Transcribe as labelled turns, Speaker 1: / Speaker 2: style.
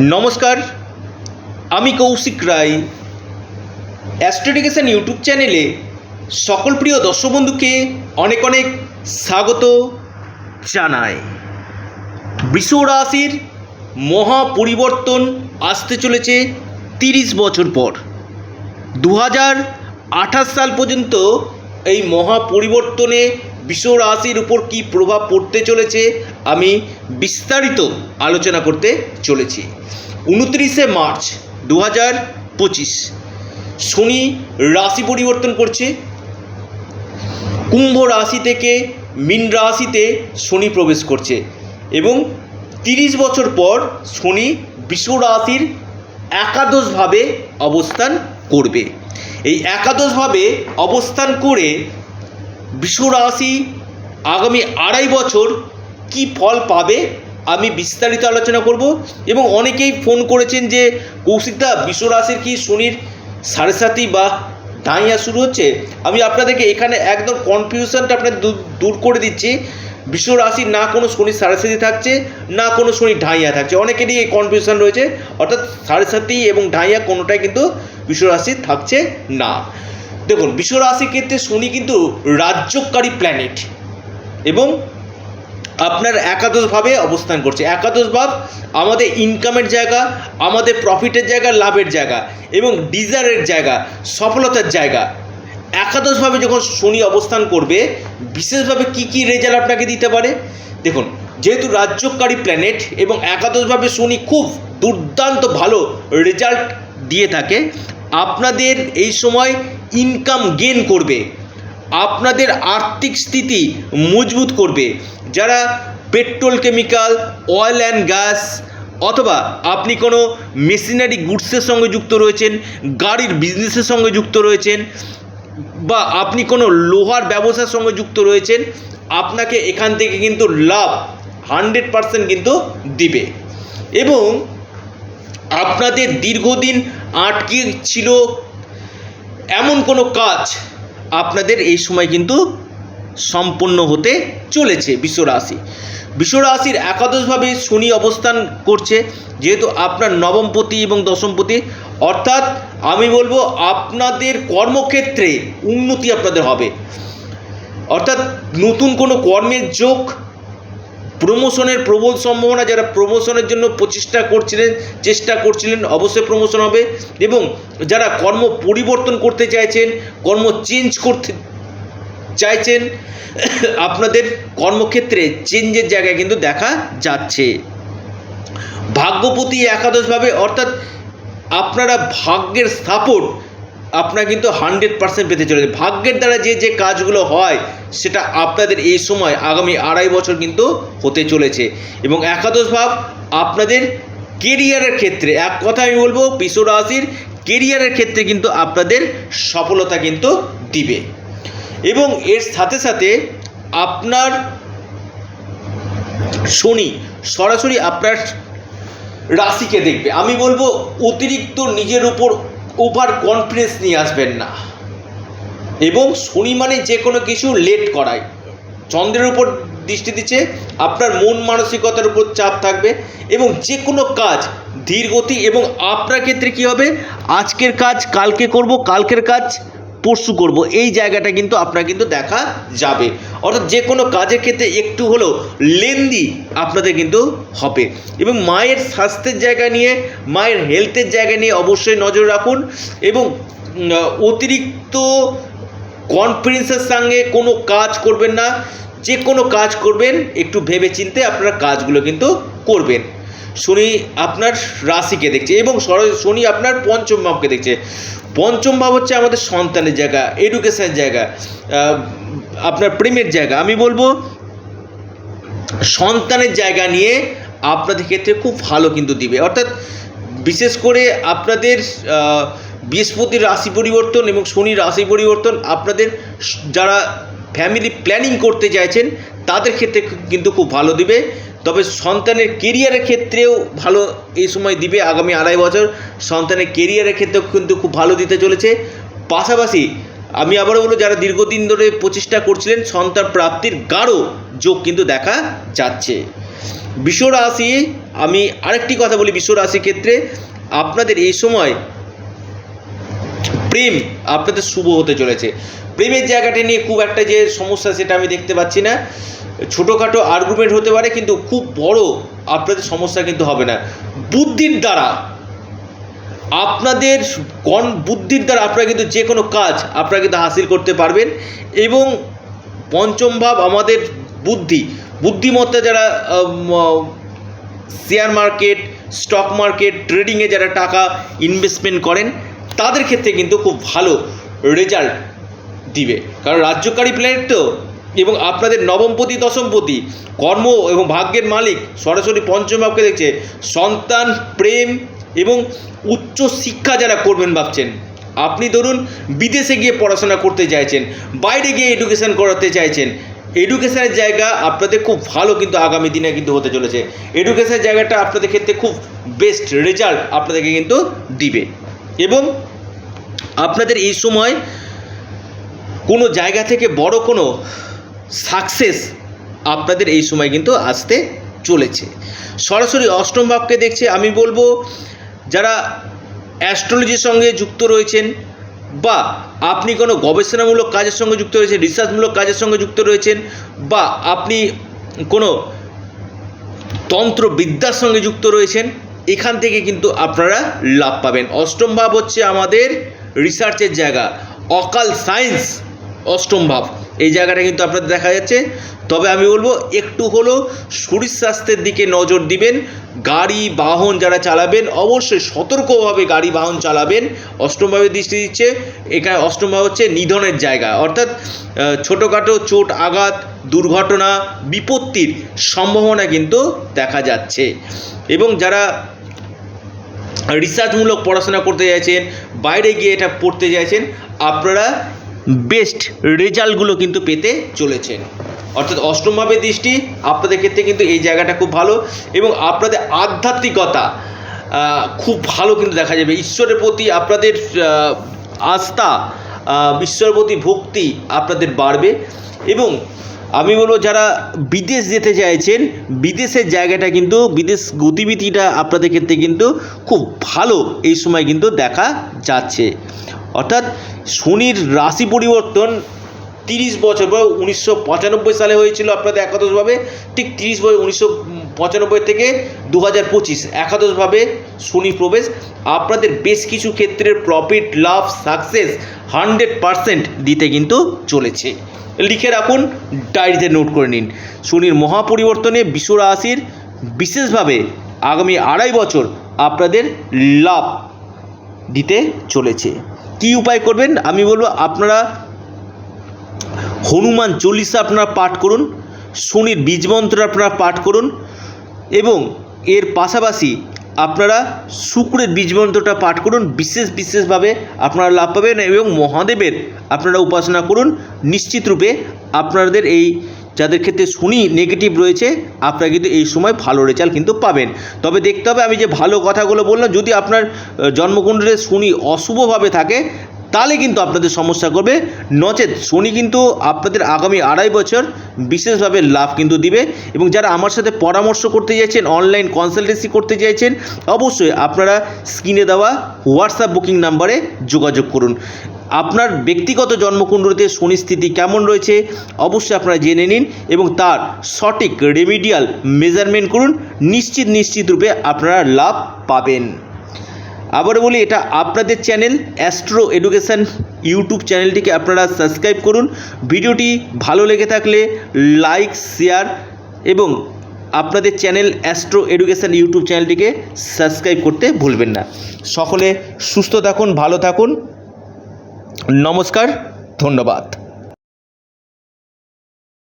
Speaker 1: নমস্কার, আমি কৌশিক রায়। অ্যাস্ট্রোডিকেশন ইউটিউব চ্যানেলে সকল প্রিয় দর্শক বন্ধুকে অনেক অনেক স্বাগত জানাই। বৃষ রাশির মহা পরিবর্তন আসতে চলেছে তিরিশ বছর পর। দু হাজার আঠাশ সাল পর্যন্ত এই মহা পরিবর্তনে বিশ্ব রাশির উপর কী প্রভাব পড়তে চলেছে আমি বিস্তারিত আলোচনা করতে চলেছি। উনত্রিশে মার্চ দু হাজার পঁচিশ, শনি রাশি পরিবর্তন করছে। কুম্ভ রাশি থেকে মীন রাশিতে শনি প্রবেশ করছে এবং তিরিশ বছর পর শনি বিশ্ব রাশির একাদশভাবে অবস্থান করবে। এই একাদশভাবে অবস্থান করে বিশ্ব রাশি আগামী আড়াই বছর কি ফল পাবে আমি বিস্তারিত আলোচনা করব এবং অনেকেই ফোন করেছেন যে কৌশিকদা বিশ্ব রাশির কি শনির সাড়ে সাতি বা ডাইয়া শুরু হচ্ছে? আমি আপনাদেরকে এখানে একদম কনফিউশনটা আপনার দূর- করে দিচ্ছি। বিশ্ব রাশির না কোনো শনি সাড়ে সাতি থাকছে, না কোনো শনি ঢাইয়া থাকছে। অনেকেরই এই কনফিউশন রয়েছে। অর্থাৎ সাড়ে সাতি এবং ঢাইয়া কোনোটাই কিন্তু বিশ্ব রাশির থাকছে না। দেখুন বিশ্ব রাশির ক্ষেত্রে শনি কিন্তু রাজ্যকারী প্ল্যানেট এবং আপনার একাদশভাবে অবস্থান করছে। একাদশ ভাব আমাদের ইনকামের জায়গা, আমাদের প্রফিটের জায়গা, লাভের জায়গা এবং ডিজারের জায়গা, সফলতার জায়গা। একাদশভাবে যখন শনি অবস্থান করবে, বিশেষভাবে কি কি রেজাল্ট আপনাকে দিতে পারে? দেখুন, যেহেতু রাজ্যকারী প্ল্যানেট এবং একাদশভাবে শনি খুব দুর্দান্ত ভালো রেজাল্ট দিয়ে থাকে আপনাদের এই সময় ইনকাম গেন করবে। আপনাদের আর্থিক স্থিতি মজবুত করবে। যারা petrol chemical oil and gas অথবা আপনি কোনো মেশিনারি গুডসের সঙ্গে যুক্ত রয়েছেন, গাড়ির বিজনেসের সঙ্গে যুক্ত রয়েছেন, বা আপনি কোনো লোহার ব্যবসার সঙ্গে যুক্ত রয়েছেন, আপনাকে এখান থেকে কিন্তু লাভ হান্ড্রেড পারসেন্ট কিন্তু দিবে। এবং আপনাদের দীর্ঘদিন আটকে ছিল এমন কোনো কাজ আপনাদের এই সময় কিন্তু সম্পন্ন হতে চলেছে বিশ্বরাশি। বিশ্বরাশির একাদশভাবে শনি অবস্থান করছে, যেহেতু আপনার নবমপতি এবং দশমপতি অর্থাৎ আমি বলব আপনাদের কর্মক্ষেত্রে উন্নতি আপনাদের হবে। অর্থাৎ নতুন কোনো কর্মের যোগ প্রমোশনের প্রবল সম্ভাবনা, যারা প্রমোশনের জন্য প্রচেষ্টা করছিলেন, চেষ্টা করছিলেন, অবশ্যই প্রমোশন হবে। এবং যারা কর্ম পরিবর্তন করতে চাইছেন, কর্ম চেঞ্জ করতে চাইছেন, আপনাদের কর্মক্ষেত্রে চেঞ্জের জায়গায় কিন্তু দেখা যাচ্ছে। ভাগ্যপতি একাদশভাবে, অর্থাৎ আপনারা ভাগ্যের সাপোর্ট আপনারা কিন্তু হান্ড্রেড পার্সেন্ট পেতে চলেছে ভাগ্যের দ্বারা যে যে কাজগুলো হয়, সেটা আপনাদের এই সময়, আগামী আড়াই বছর কিন্তু হতে চলেছে। এবং একাদশ ভাব, আপনাদের কেরিয়ারের ক্ষেত্রে, এক কথা আমি বলব বিশ্ব রাশির কেরিয়ারের ক্ষেত্রে কিন্তু আপনাদের সফলতা কিন্তু দিবে। এবং এর সাথে সাথে আপনার শনি সরাসরি আপনার রাশিকে দেখবে। আমি বলব, অতিরিক্ত নিজের উপর ওভার কনফিডেন্স নিয়ে আসবেন না। এবং শনি মানে যে কোনো কিছু লেট করায় চন্দ্রের উপর দৃষ্টি দিচ্ছে, আপনার মন মানসিকতার উপর চাপ থাকবে এবং যে কোনো কাজ ধীর গতি এবং আপনার ক্ষেত্রে কী হবে? আজকের কাজ, কালকে করব, কালকের কাজ পরশু করব। এই জায়গাটা কিন্তু আপনার কিন্তু দেখা যাবে। অর্থাৎ যে কোনো কাজের ক্ষেত্রে একটু হলেও লেন্দি আপনাদের কিন্তু হবে। এবং মায়ের স্বাস্থ্যের জায়গা নিয়ে, মায়ের হেলথের জায়গা নিয়ে অবশ্যই নজর রাখুন এবং অতিরিক্ত কনফিডেন্সের সঙ্গে কোনো কাজ করবেন না। যে কোনো কাজ করবেন, একটু ভেবে চিনতে আপনারা কাজগুলো কিন্তু করবেন। শনি আপনার রাশিকে দেখছে এবং শনি আপনার পঞ্চম ভাবকে দেখছে। পঞ্চম ভাব হচ্ছে আমাদের সন্তানের জায়গা এডুকেশনের জায়গা আপনার প্রেমের জায়গা। আমি বলব, সন্তানের জায়গা নিয়ে আপনাদের ক্ষেত্রে খুব ভালো কিন্তু দিবে। অর্থাৎ বিশেষ করে আপনাদের বৃহস্পতির রাশি পরিবর্তন এবং শনির রাশি পরিবর্তন, আপনাদের যারা ফ্যামিলি প্ল্যানিং করতে চাইছেন, তাদের ক্ষেত্রে কিন্তু খুব ভালো দিবে। তবে সন্তানের কেরিয়ারের ক্ষেত্রেও ভালো এই সময় দিবে আগামী আড়াই বছর। সন্তানের কেরিয়ারের ক্ষেত্রেও কিন্তু খুব ভালো দিতে চলেছে। পাশাপাশি আমি আবারও বলব, যারা দীর্ঘদিন ধরে প্রচেষ্টা করছিলেন, সন্তান প্রাপ্তির গাঢ় যোগ কিন্তু দেখা যাচ্ছে। বিশ্ব রাশি, আমি আরেকটি কথা বলি বিশ্ব রাশির ক্ষেত্রে। আপনাদের এই সময় প্রেম আপনাদের শুভ হতে চলেছে। প্রেমের জায়গাটা নিয়ে খুব একটা যে সমস্যা সেটা আমি দেখতে পাচ্ছি না। ছোটোখাটো আর্গুমেন্ট হতে পারে, কিন্তু খুব বড় আপনাদের সমস্যা কিন্তু হবে না। বুদ্ধির দ্বারা আপনাদের কন বুদ্ধির দ্বারা আপনারা কিন্তু যে কোনো কাজ আপনারা কিন্তু হাসিল করতে পারবেন এবং পঞ্চম ভাব আমাদের বুদ্ধি। বুদ্ধিমত্তা যারা শেয়ার মার্কেট স্টক মার্কেট ট্রেডিংয়ে যারা টাকা ইনভেস্টমেন্ট করেন, তাদের ক্ষেত্রে কিন্তু খুব ভালো রেজাল্ট দিবে। কারণ রাজ্যকারী প্ল্যানেট তো, এবং আপনাদের নবমপতি দশমপতি কর্ম এবং ভাগ্যের মালিক সরাসরি পঞ্চম ভাবকে দেখছে। সন্তান, প্রেম এবং উচ্চ শিক্ষা যারা করবেন ভাবছেন, আপনি ধরুন বিদেশে গিয়ে পড়াশোনা করতে চাইছেন, বাইরে গিয়ে এডুকেশন করাতে চাইছেন এডুকেশনের জায়গা আপনাদের খুব ভালো কিন্তু আগামী দিনে কিন্তু হতে চলেছে। এডুকেশনের জায়গাটা আপনাদের ক্ষেত্রে খুব বেস্ট রেজাল্ট আপনাদেরকে কিন্তু দিবে। এবং আপনাদের এই সময় কোনো জায়গা থেকে বড় কোনো সাকসেস আপনাদের এই সময় কিন্তু আসতে চলেছে। সরাসরি অষ্টম ভাবকে দেখছে, আমি বলব যারা অ্যাস্ট্রোলজির সঙ্গে যুক্ত রয়েছেন বা আপনি কোনো গবেষণামূলক কাজের সঙ্গে যুক্ত রয়েছেন রিসার্চমূলক কাজের সঙ্গে যুক্ত রয়েছেন বা আপনি কোনো তন্ত্রবিদ্যার সঙ্গে যুক্ত রয়েছেন, এখান থেকে কিন্তু আপনারা লাভ পাবেন। অষ্টম ভাব হচ্ছে আমাদের রিসার্চের জায়গা অকাল সায়েন্স অষ্টম ভাব। এই জায়গাটা কিন্তু আপনাদের দেখা যাচ্ছে। তবে আমি বলব, একটু হলেও শরীর স্বাস্থ্যের দিকে নজর দিবেন। গাড়ি, বাহন যারা চালাবেন, অবশ্যই সতর্কভাবে গাড়ি, বাহন চালাবেন। অষ্টমভাবে দৃষ্টি দিচ্ছে। এখানে অষ্টমভাব হচ্ছে নিধনের জায়গা। অর্থাৎ ছোটোখাটো চোট, আঘাত, দুর্ঘটনা, বিপত্তির সম্ভাবনা কিন্তু দেখা যাচ্ছে। এবং যারা রিসার্চমূলক পড়াশোনা করতে চাইছেন, বাইরে গিয়ে এটা পড়তে চাইছেন, আপনারা বেস্ট রেজাল্টগুলো কিন্তু পেতে চলেছেন। অর্থাৎ অষ্টমভাবে দৃষ্টি আপনাদের ক্ষেত্রে কিন্তু এই জায়গাটা খুব ভালো এবং আপনাদের আধ্যাত্মিকতা খুব ভালো কিন্তু দেখা যাবে। ঈশ্বরের প্রতি আপনাদের আস্থা ঈশ্বরের প্রতি ভক্তি আপনাদের বাড়বে এবং আমি বলব যারা বিদেশ যেতে চাইছেন, বিদেশের জায়গাটা কিন্তু, বিদেশ গতিবিধিটা আপনাদের ক্ষেত্রে কিন্তু খুব ভালো এই সময় কিন্তু দেখা যাচ্ছে। অর্থাৎ শনির রাশি পরিবর্তন তিরিশ বছর বা উনিশশো পঁচানব্বই সালে হয়েছিল আপনাদের একাদশভাবে, ঠিক তিরিশ বছর উনিশশো পঁচানব্বই থেকে দু হাজার পঁচিশ একাদশভাবে শনি প্রবেশ। আপনাদের বেশ কিছু ক্ষেত্রে প্রফিট লাভ সাকসেস হান্ড্রেড পারসেন্ট দিতে কিন্তু চলেছে। লিখে রাখুন ডায়েরিতে নোট করে নিন। শনির মহাপরিবর্তনে বিশ্ব রাশির বিশেষভাবে আগামী আড়াই বছর আপনাদের লাভ দিতে চলেছে। কি উপায় করবেন? আমি বলব আপনারা হনুমান চল্লিশা আপনারা পাঠ করুন, শনির বীজমন্ত্র আপনারা পাঠ করুন এবং এর পাশাপাশি আপনারা শুক্রের বীজমন্ত্রটা পাঠ করুন, বিশেষ বিশেষভাবে আপনারা লাভ পাবেন এবং মহাদেবের আপনারা উপাসনা করুন। নিশ্চিতরূপে আপনাদের এই যাদের ক্ষেত্রে শনি নেগেটিভ রয়েছে, আপনারা কিন্তু এই সময় ভালো রেজাল্ট কিন্তু পাবেন। তবে দেখতে হবে আমি যে ভালো কথাগুলো বললাম, যদি আপনার জন্মকুণ্ডলে শনি অশুভভাবে থাকে, তাহলে কিন্তু আপনাদের সমস্যা করবে। নচেত শনি কিন্তু আপনাদের আগামী আড়াই বছর বিশেষভাবে লাভ কিন্তু দিবে। এবং যারা আমার সাথে পরামর্শ করতে চাইছেন অনলাইন কনসালটেন্সি করতে চাইছেন, অবশ্যই আপনারা স্ক্রিনে দেওয়া হোয়াটসঅ্যাপ বুকিং নাম্বারে যোগাযোগ করুন। আপনার ব্যক্তিগত জন্মকুণ্ডলিতে শনি স্থিতি কেমন রয়েছে অবশ্যই আপনারা জেনে নিন এবং তার সঠিক রেমিডিয়াল মেজারমেন্ট করুন। নিশ্চিত নিশ্চিত রূপে আপনারা লাভ পাবেন। আবারও বলি, এটা আপনাদের চ্যানেল অ্যাস্ট্রো এডুকেশান ইউটিউব চ্যানেলটিকে আপনারা সাবস্ক্রাইব করুন। ভিডিওটি ভালো লেগে থাকলে লাইক, শেয়ার এবং আপনাদের চ্যানেল অ্যাস্ট্রো এডুকেশান ইউটিউব চ্যানেলটিকে সাবস্ক্রাইব করতে ভুলবেন না। সকলে সুস্থ থাকুন, ভালো থাকুন। নমস্কার ধন্যবাদ।